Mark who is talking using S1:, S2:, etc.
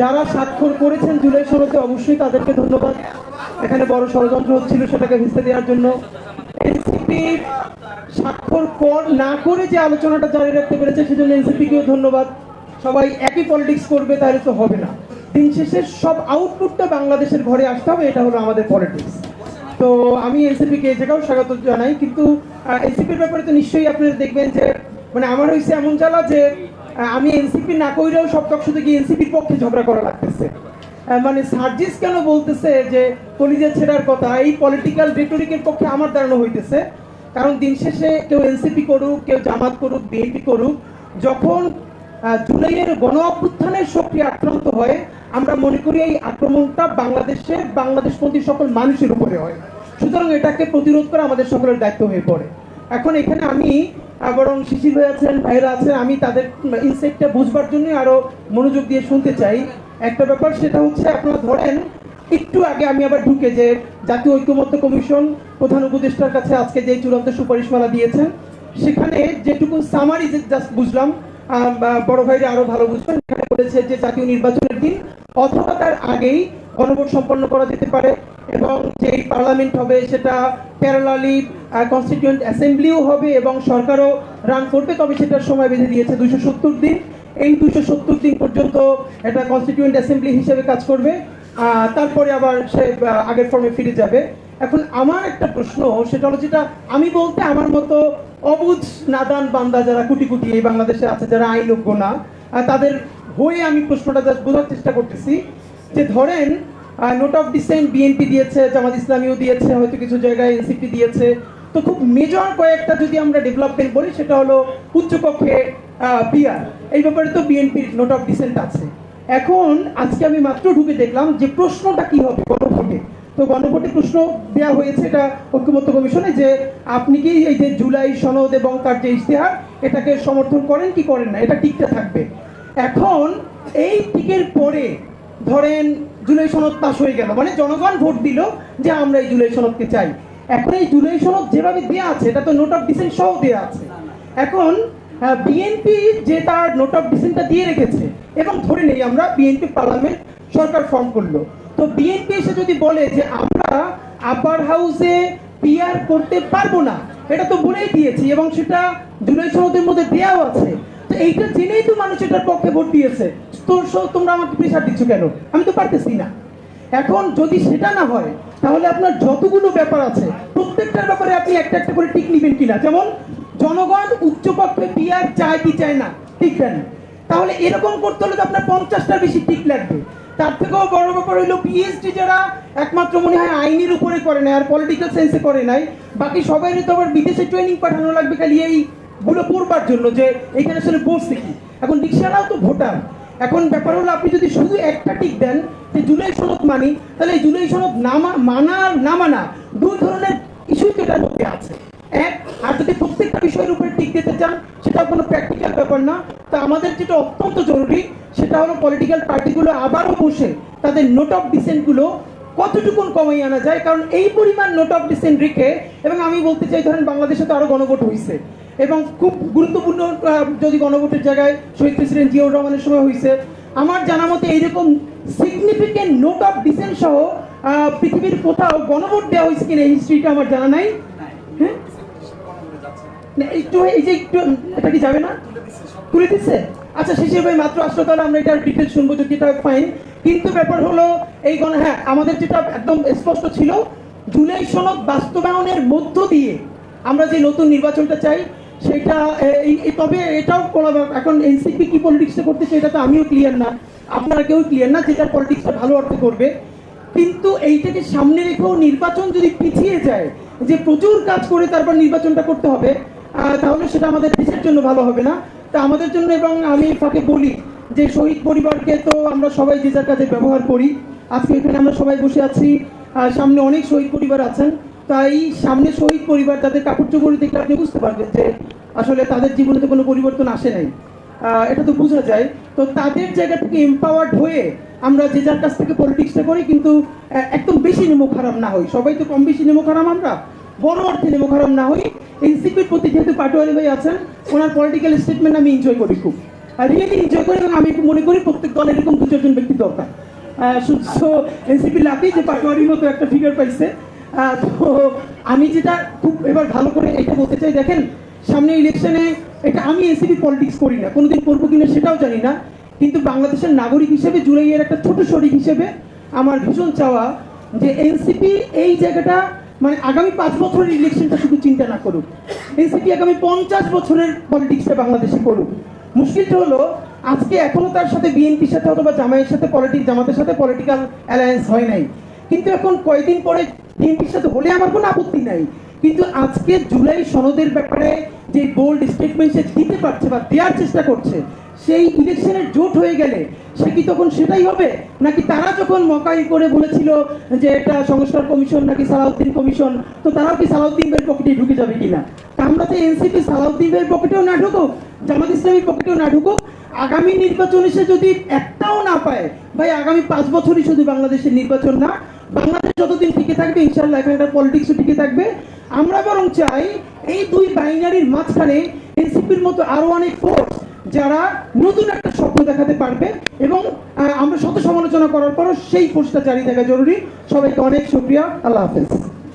S1: যারা স্বাক্ষর করেছেন জুলাই সনদে অবশ্যই তাদেরকে ধন্যবাদ। এখানে বড় ষড়যন্ত্র হচ্ছিল সেটাকে ভিস্তে দেওয়ার জন্য। এনসিপি স্বাক্ষর কর না করে যে আলোচনাটা জারি রাখতে পেরেছে, সেজন্য এনসিপিকেও ধন্যবাদ। সবাই একই পলিটিক্স করবে, তাহলে তো হবে না। দিন শেষে সব আউটপুটটা বাংলাদেশের ঘরে আসতে হবে, এটা হলো আমাদের পলিটিক্স তো আমি এনসিপিকে যেটাও স্বাগত জানাই, কিন্তু এনসিপির ব্যাপারে তো নিশ্চয়ই আপনারা দেখবেন যে মানে আমার হয়েছে এমন জ্বালা যে আমি এনসিপি না কইরেও সব শুধু গিয়ে এনসিপির পক্ষে ঝগড়া করা লাগতেছে। মানে সার্জিস কেন বলতেছে যে কলিজা ছেড়ার কথা? এই পলিটিক্যাল রেটরিকের পক্ষে আমার দাঁড়ানো হইতেছে। কারণ দিন শেষে কেউ এনসিপি করুক, কেউ জামাত করুক, বিএনপি করুক, যখন জুলাইয়ের গণ অভ্যুত্থানের শক্তি আক্রান্ত হয়, আমরা মনে করি এই আক্রমণটা বাংলাদেশের বাংলাদেশপন্থী সকল মানুষের উপরে হয়। সুতরাং এটাকে প্রতিরোধ করা আমাদের সকলের দায়িত্ব হয়ে পড়ে। এখন এখানে আমি বরং শিশির ভাই আছেন ভাইরা আছেন, আমি তাদের ইনসেক্টটা বুঝবার জন্য আরও মনোযোগ দিয়ে শুনতে চাই। একটা ব্যাপার সেটা হচ্ছে, আপনারা ধরেন, একটু আগে আমি আবার ঢুকে যে জাতীয় ঐক্যমত্য কমিশন প্রধান উপদেষ্টার কাছে আজকে যে চূড়ান্ত সুপারিশমালা দিয়েছেন, সেখানে যেটুকু সামারি জাস্ট বুঝলাম বড় ভাইরা আরও ভালো বুঝবেন। এখানে বলেছে যে জাতীয় নির্বাচনের দিন অথবা তার আগেই গণভোট সম্পন্ন করা যেতে পারে। এবং যে পার্লামেন্ট হবে সেটা প্যারালালি কনস্টিটিউয়েন্ট অ্যাসেম্বলিও হবে এবং সরকারও রান করবে, তবে সেটার সময় বেঁধে দিয়েছে দুইশো সত্তর দিন। এই দুইশো সত্তর দিন পর্যন্ত এটা কনস্টিটিউয়েন্ট অ্যাসেম্বলি হিসেবে কাজ করবে। তারপরে আবার সে আগের ফর্মে ফিরে যাবে। এখন আমার একটা প্রশ্ন, সেটা হলো যেটা আমি বলতে আমার মতো অবুঝ, নাদান বান্দা যারা কুটি কুটি এই বাংলাদেশে আছে, যারা আইনজ্ঞ না তাদের হয়ে আমি প্রশ্নটা বোঝার চেষ্টা করতেছি। যে ধরেন নোট অফ ডিসেন্ট বিএনপি দিয়েছে, জামাত ইসলামীও দিয়েছে, হয়তো কিছু জায়গায় এনসিপি দিয়েছে। তো খুব মেজর কয়েকটা যদি আমরা ডেভেলপমেন্ট বলি, সেটা হলো উচ্চকক্ষে পিআর এই ব্যাপারে তো বিএনপির নোট অফ ডিসেন্ট আছে। এখন আজকে আমি মাত্র ঢুকে দেখলাম যে প্রশ্নটা কি হবে গণভোটে। তো গণভোটে প্রশ্ন দেওয়া হয়েছে এটা ঐক্যমত্য কমিশনে যে আপনি কি এই যে জুলাই সনদ এবং তার যে ইশতেহার, এটাকে সমর্থন করেন কি করেন না? এটা টিকতে থাকবে। এখন এই টিকের পরে ধরেন জুলাই সনদ পাস হয়ে গেল। মানে জনগণ ভোট দিল যে আমরা এই জুলাই সনদকে চাই। এখন এই জুলাই সনদ যেভাবে দেওয়া আছে, এটা তো নোট অফ ডিসেন্ট সহ দেওয়া আছে। এখন বিএনপি যে তার নোট অফ ডিসেন্টটা দিয়ে রেখেছে, এবং ধরে নেই আমরা বিএনপি পার্লামেন্ট সরকার ফর্ম করল। তো বিএনপি এসে যদি বলে যে আমরা আপার হাউসে পিআর করতে পারব না, এটা তো বলেই দিয়েছি, এবং সেটা জুলাই সনদের মধ্যে দেওয়াও আছে। তো এইটা জেনেই তো মানুষ এটার পক্ষে ভোট দিয়েছে। So তোমরা আমাকে প্রেশার দিচ্ছ কেন? আমি তো পারতেছি না। এখন যদি সেটা না হয়, তাহলে আপনার যতগুলো ব্যাপার আছে, প্রত্যেকটার ব্যাপারে আপনি একটা একটা করে টিক নেবেন কিনা? যেমন, জনগণ উচ্চপক্ষে পিআর চায় কি চায় না, ঠিক দেন তাহলে এরকম করতে হলে তো আপনার পঞ্চাশটার বেশি টিক লাগবে। তার থেকেও বড় ব্যাপার হইল পিএইচডি যারা একমাত্র মনে হয় আইনের উপরে করে নাই, আর পলিটিক্যাল সেন্সে করে নাই, বাকি সবাই তো আবার বিদেশে ট্রেনিং পাঠানো লাগবে খালি এইগুলো পড়বার জন্য যে এখানে আসলে বসছে কি? এখন রিক্সারাও তো ভোটার এখন ব্যাপার হলো, আপনি যদি শুধু একটা টিক দেন, যে জুলাই সনদ মানি, তাহলে এই জুলাই সনদ নামা মানা না মানা দুই ধরনের ইস্যুই তো মধ্যে আছে। এক, আর যদি প্রত্যেকটা বিষয়ের উপরে টিক দিতে চান সেটা কোনো প্র্যাকটিক্যাল ব্যাপার না। তা আমাদের যেটা অত্যন্ত জরুরি, সেটা হলো পলিটিক্যাল পার্টিগুলো আবারও বসে, তাদের নোট অফ ডিসেন্টগুলো কতটুকুন কমাই আনা যায়? কারণ এই পরিমাণ নোট অফ ডিসেন্ট রেখে এবং আমি বলতে চাই, ধরেন বাংলাদেশে তো আরও গণভোট হয়েছে এবং খুব গুরুত্বপূর্ণ যদি গণভোটের জায়গায় শহীদ প্রেসিডেন্ট জিয়াউর রহমানের সময় হয়েছে আমার জানা মতে এইরকম সিগনিফিকেন্ট নোট অফ ডিসেন্ট সহ পৃথিবীর কোথাও গণভোট দেওয়া হয়েছে কিনা এই হিস্ট্রিটা আমার জানা নাই। হ্যাঁ? একটু, এই যে একটু, এটা কি যাবে না? তুলে দিচ্ছে? আচ্ছা শেষে ভাই মাত্র আসলো, তাহলে আমরা এটার ডিটেল শুনব যদি এটা ফাইন কিন্তু ব্যাপার হলো, এই গণ হ্যাঁ আমাদের যেটা একদম স্পষ্ট ছিল, জুলাই সনদ বাস্তবায়নের মধ্য দিয়ে আমরা যে নতুন নির্বাচনটা চাই, সেটা তবে এটাও এখন এনসিপি কি পলিটিক্সটা করতে চাই এটা তো আমিও ক্লিয়ার না। আপনারা কেউ ক্লিয়ার না যেটা পলিটিক্সটা ভালো অর্থে করবে। কিন্তু এইটাকে সামনে রেখেও নির্বাচন যদি পিছিয়ে যায়, যে প্রচুর কাজ করে তারপর নির্বাচনটা করতে হবে তাহলে সেটা আমাদের দেশের জন্য ভালো হবে না। তা আমাদের জন্য এবং আমি ফাঁকে বলি যে শহীদ পরিবারকে তো আমরা সবাই যে যার কাজে ব্যবহার করি, আজকে এখানে আমরা সবাই বসে আছি সামনে অনেক শহীদ পরিবার আছেন। তাই সামনে শহীদ পরিবার, তাদের কাপড় চোপড় দেখলে আপনি বুঝতে পারবেন যে আসলে তাদের জীবনে তো কোনো পরিবর্তন আসে নাই। এটা তো বোঝা যায়। তো তাদের জায়গা থেকে এম্পাওয়ার্ড হয়ে আমরা যে যার কাছ থেকে পলিটিক্সটা করি কিন্তু একদম বেশি নেমো খারাপ না হই। সবাই তো কম বেশি নেমো খারাপ আমরা। বড় অর্থে নেমো খারাপ না হই। এনসিপির প্রতি যেহেতু পাটোয়ারি ভাই আছেন, ওনার পলিটিক্যাল স্টেটমেন্ট আমি এনজয় করি খুব। রিয়েলি এনজয় করি এবং আমি একটু মনে করি প্রত্যেক দলে এরকম দু চারজন ব্যক্তি দরকার। সুস্থ এনসিপি লাকি যে পাটোয়ারির মতো একটা ফিগার পাইছে। তো আমি যেটা খুব এবার ভালো করে এটা বলতে চাই, দেখেন, সামনে ইলেকশনে এটা আমি এনসিপি পলিটিক্স করি না, কোনোদিন করব কিনা সেটাও জানি না। কিন্তু বাংলাদেশের নাগরিক হিসেবে জুলাইয়ের একটা ছোট শরিক হিসেবে আমার ভীষণ চাওয়া যে এনসিপি এই জায়গাটা মানে আগামী পাঁচ বছরের ইলেকশনটা শুধু চিন্তা না করুক। এনসিপি আগামী পঞ্চাশ বছরের পলিটিক্সটা বাংলাদেশে করুক। মুশকিলটা হলো, আজকে এখনও তার সাথে বিএনপির সাথে অথবা জামাইয়ের সাথে পলিটিক্স জামাতের সাথে পলিটিক্যাল অ্যালায়েন্স হয় নাই। কিন্তু এখন কয়দিন পরে বিএনপির সাথে হলে আমার কোনো আপত্তি নাই। কিন্তু আজকে জুলাই সনদের ব্যাপারে যে বোল্ড স্টেটমেন্ট সে দিতে পারছে বা দেওয়ার চেষ্টা করছে সেই ইলেকশনের জোট হয়ে গেলে সে কি তখন সেটাই হবে? নাকি তারা যখন মকাই করে বলেছিল যে এটা সংস্কার কমিশন নাকি সালাউদ্দিন কমিশন, তো তারাও কি সালাউদ্দিনের পকেটে ঢুকে যাবে কিনা? আমরা তো এনসিপি সালাউদ্দিনের পকেটেও না ঢুকুক, জামাত ইসলামীর পকেটেও না ঢুকুক, আগামী নির্বাচনে সে যদি একটাও না পায়, ভাই আগামী পাঁচ বছরই শুধু বাংলাদেশের নির্বাচন না, বাংলাদেশ যতদিন টিকে থাকবে ইনশাল্লাহ এখানে একটা পলিটিক্সও টিকে থাকবে। আমরা বরং চাই এই দুই বাইনারির মাঝখানে এনসিপির মতো আরও অনেক ফোর্স যারা নতুন একটা স্বপ্ন দেখাতে পারবে এবং আমরা শত সমালোচনা করার পরও সেই পোস্টটা জারি থাকা জরুরি। সবাইকে অনেক শুক্রিয়া। আল্লাহ হাফেজ।